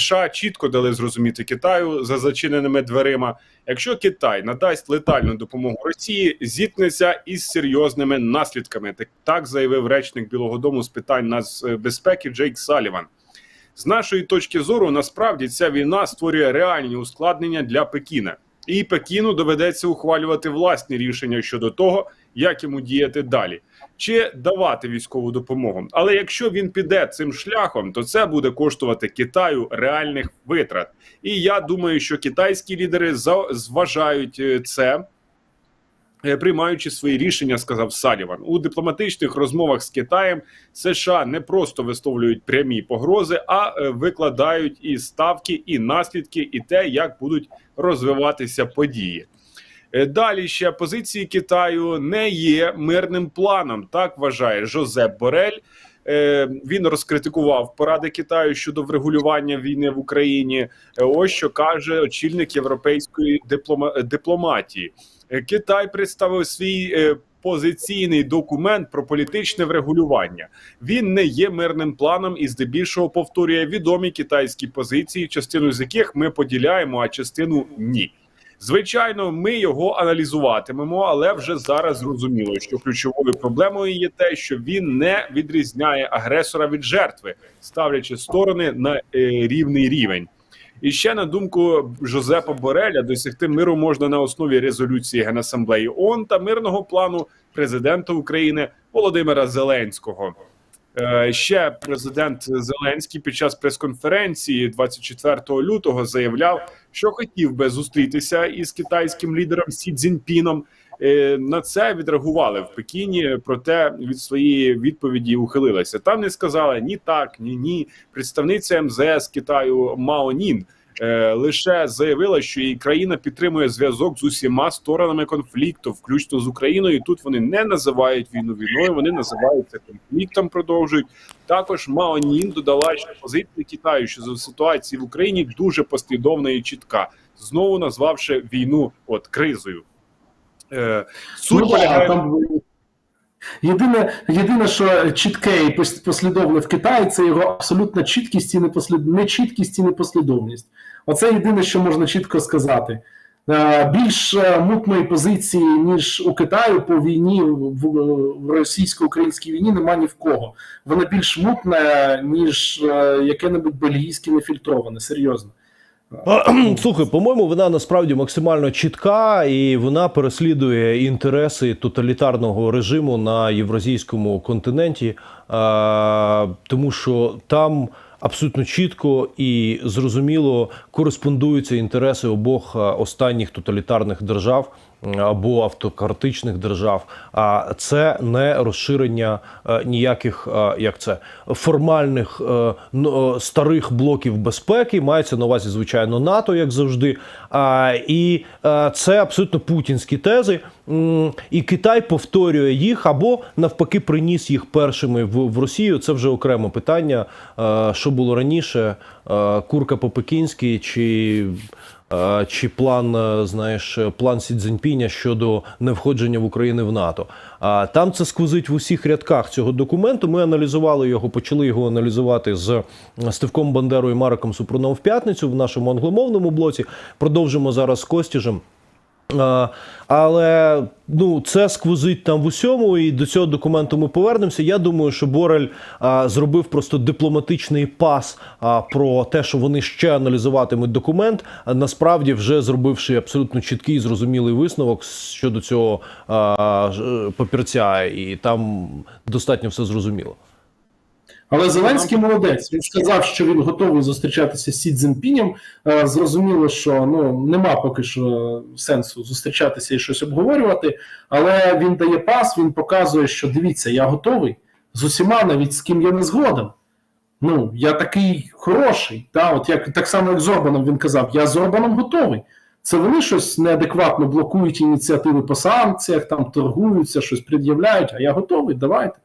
США чітко дали зрозуміти Китаю за зачиненими дверима. Якщо Китай надасть летальну допомогу Росії, зіткнеться із серйозними наслідками. Так, заявив речник Білого Дому з питань нацбезпеки Джейк Саліван. З нашої точки зору, насправді ця війна створює реальні ускладнення для Пекіна, і Пекіну доведеться ухвалювати власні рішення щодо того, як йому діяти далі, чи давати військову допомогу. Але якщо він піде цим шляхом, то це буде коштувати Китаю реальних витрат. І я думаю, що китайські лідери зважають е, це. е, Приймаючи свої рішення, сказав Саліван у дипломатичних розмовах з Китаєм, США не просто висловлюють прямі погрози, а е, викладають і ставки, і наслідки, і те, як будуть розвиватися події. Е, Далі ще позиції Китаю не є мирним планом. Так вважає Жозеп Борель. Е, Він розкритикував поради Китаю щодо врегулювання війни в Україні. Е, Ось що каже очільник європейської диплома- дипломатії. Китай представив свій позиційний документ про політичне врегулювання. Він не є мирним планом і здебільшого повторює відомі китайські позиції, частину з яких ми поділяємо, а частину ні. Звичайно, ми його аналізуватимемо, але вже зараз зрозуміло, що ключовою проблемою є те, що він не відрізняє агресора від жертви, ставлячи сторони на е, рівний рівень. І ще на думку Жозепа Бореля, досягти миру можна на основі резолюції Генасамблеї ООН та мирного плану президента України Володимира Зеленського. Е, Ще президент Зеленський під час прес-конференції 24 лютого заявляв, що хотів би зустрітися із китайським лідером Сі Цзіньпіном. Е, На це відреагували в Пекіні, проте від своєї відповіді ухилилися. Там не сказали ні так, ні ні. Представниця МЗС Китаю Мао Нін лише заявила, що її країна підтримує зв'язок з усіма сторонами конфлікту, включно з Україною. І Тут вони не називають війну війною, вони називають це конфліктом. Продовжують також. Мао Нін додала, що позиція Китаю щодо ситуації в Україні дуже послідовна і чітка, знову назвавши війну от кризою. Е, суть Ну, полягає. Єдине, єдине, що чітке і послідовне в Китаї, це його абсолютна чіткість і непослід... нечіткість і непослідовність. Оце єдине, що можна чітко сказати. Е, Більш е, мутної позиції, ніж у Китаю по війні в, російсько-українській війні, нема ні в кого. Вона більш мутна, ніж е, яке-небудь бельгійське нефільтроване, серйозно. Слухай, по-моєму, вона насправді максимально чітка і вона переслідує інтереси тоталітарного режиму на євразійському континенті, тому що там абсолютно чітко і зрозуміло кореспондуються інтереси обох останніх тоталітарних держав. Або автократичних держав, а це не розширення е, ніяких е, як це формальних е, старих блоків безпеки. Мається на увазі, звичайно, НАТО, як завжди. І це абсолютно путінські тези. І Китай повторює їх або навпаки приніс їх першими в, в Росію. Це вже окреме питання. Що було раніше? Курка по-пекінськи чи. Чи план, е, знаєш, план Сі Цзіньпіня щодо невходження в Україну в НАТО? А там це сквозить в усіх рядках цього документу. Ми аналізували його, почали його аналізувати з Стевком Бандерою і Мариком Супруном в п'ятницю в нашому англомовному блоці. Продовжимо зараз з Костіжем. Але ну це сквозить там в усьому, і до цього документу ми повернемося. Я думаю, що Борель а, зробив просто дипломатичний пас а, про те, що вони ще аналізуватимуть документ. А насправді вже зробивши абсолютно чіткий і зрозумілий висновок щодо цього а, папірця, і там достатньо все зрозуміло. Але Зеленський молодець. Він сказав, що він готовий зустрічатися з Сі Цзіньпінем. Е, Зрозуміло, що ну нема поки що сенсу зустрічатися і щось обговорювати. Але він дає пас, він показує, що дивіться, я готовий з усіма, навіть з ким я не згоден. Ну, я такий хороший. Та, от як так само, як з Орбаном він казав, я з Орбаном готовий. Це вони щось неадекватно блокують ініціативи по санкціях, там торгуються, щось пред'являють, а я готовий, давайте.